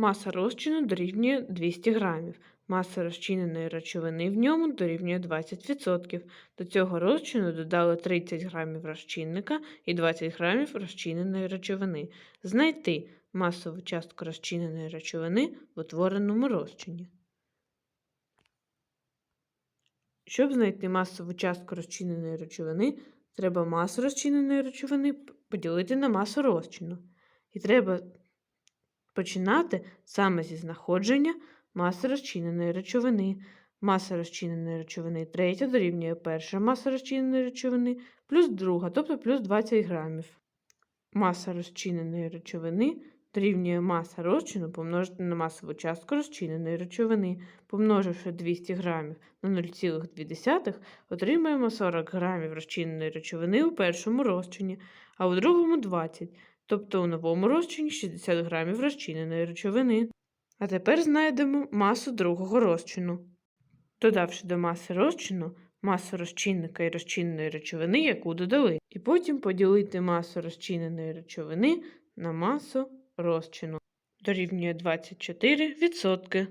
Маса розчину дорівнює 200 грамів. Маса розчиненої речовини в ньому дорівнює 20%. До цього розчину додали 30 грамів розчинника і 20 грамів розчиненої речовини. Знайти масову частку розчиненої речовини в утвореному розчині. Щоб знайти масову частку розчиненої речовини, треба масу розчиненої речовини поділити на масу розчину. І треба починати саме зі знаходження маси розчиненої речовини. Маса розчиненої речовини третя дорівнює перша маса розчиненої речовини плюс друга, тобто плюс 20 грамів. Маса розчиненої речовини дорівнює маса розчину помножити на масову частку розчиненої речовини. Помноживши 200 грамів на 0,2, отримаємо 40 грамів розчиненої речовини у першому розчині, а у другому 20, тобто у новому розчині 60 грамів розчиненої речовини. А тепер знайдемо масу другого розчину. Додавши до маси розчину масу розчинника і розчинної речовини, яку додали, і потім поділити масу розчиненої речовини на масу розчину. Дорівнює 24%.